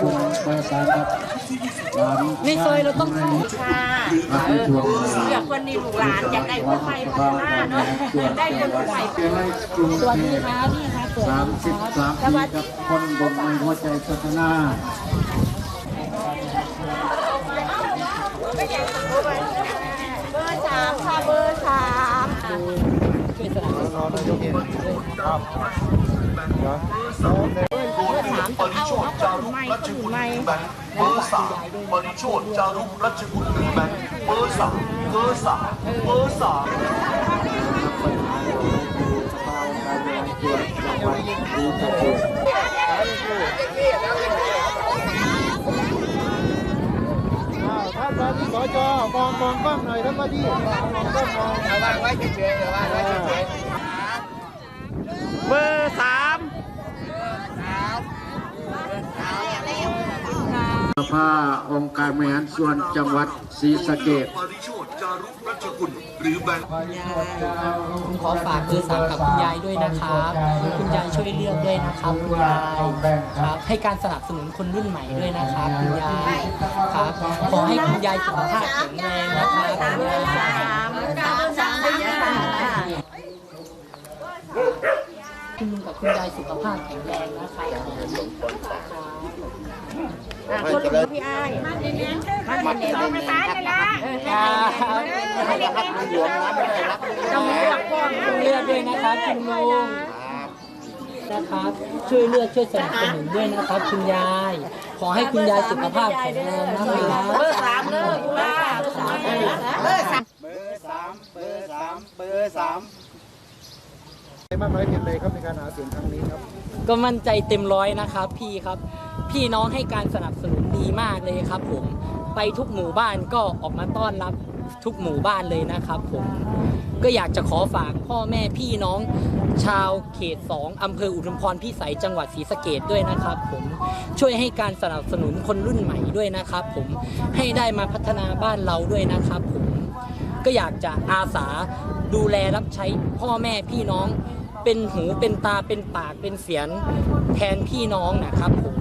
ช่วงเปิดการครับร้านในซอยเราต้องเข้าค่ะร้านเอออยากวันนี้ลูกหลานอยากได้คนใหม่พัฒนาเนาะได้คนใหม่เพื่อให้กรุงสวัสเทดีพครับนี่ครับสวัสามสสิบครับสามปีกับคนบนหัวใจพัฒนาเบอร์สามค่ะเบอร์สามช่วยสนับสนุนเบอร์สามจะเอาเอาคนใหม่คนใหม่เบอร์สามบริโชตจารุรัชกุลแบงค์เบอร์สามเบอร์สามเบอร์สามท่านที่สจมองมองกล้องหน่อยท่านว่าที่มองกล้องมองเอาวางไว้เฉยๆเอาวางไว้เฉยเบอร์สาม ภาองค์การบริหารส่วนจังหวัดศรีสะเกษบริโชตจารุรัชกุลหรือแบงค์ผมขอฝากเบอร์สามกับคุณยายด้วยนะครับคุณยายช่วยเลือกด้วยนะครับคุณยายครับให้การสนับสนุนคนรุ่นใหม่ด้วยนะครับคุณยายครับขอให้คุณยายสุขภาพแข็งแรงนะครับคุณยาย คุณยายสุขภาพแข็งแรงนะครับคนรู้พี่อ้ายมันเน้นมันเน้นมันซ้ายเลยละเออให้เน้นให้เน้นต้องเลือกก่อเลือกด้วยนะครับคุณลุงนะครับช่วยเลือกช่วยสนับสนุนด้วยนะครับ คุณยาย ขอให้คุณยายสุขภาพแข็งแรงนะครับเบอร์สามเลยว่าเบอร์สามเบอร์สามเบอร์สามเบอร์สามเบอร์สาม มากน้อยเพียงใดครับในการหาเสียงครั้งนี้ครับ ก็มั่นใจเต็มร้อยนะครับพี่ครับ พี่น้องให้การสนับสนุนดีมากเลยครับ ผม ไปทุกหมู่บ้านก็ออกมาต้อนรับทุกหมู่บ้านเลยนะครับ ผม ก็อยากจะขอฝากพ่อแม่พี่น้องชาวเขต 2 อำเภออุทุมพรพิสัยจังหวัดศรีสะเกดด้วยนะครับ ผมช่วยให้การสนับสนุนคนรุ่นใหม่ด้วยนะครับ ผมให้ได้มาพัฒนาบ้านเราด้วยนะครับ ผมก็อยากจะอาสาดูแลรับใช้พ่อแม่พี่น้อง เป็นหูเป็นตาเป็นปากเป็นเสียงแทนพี่น้องนะครับผม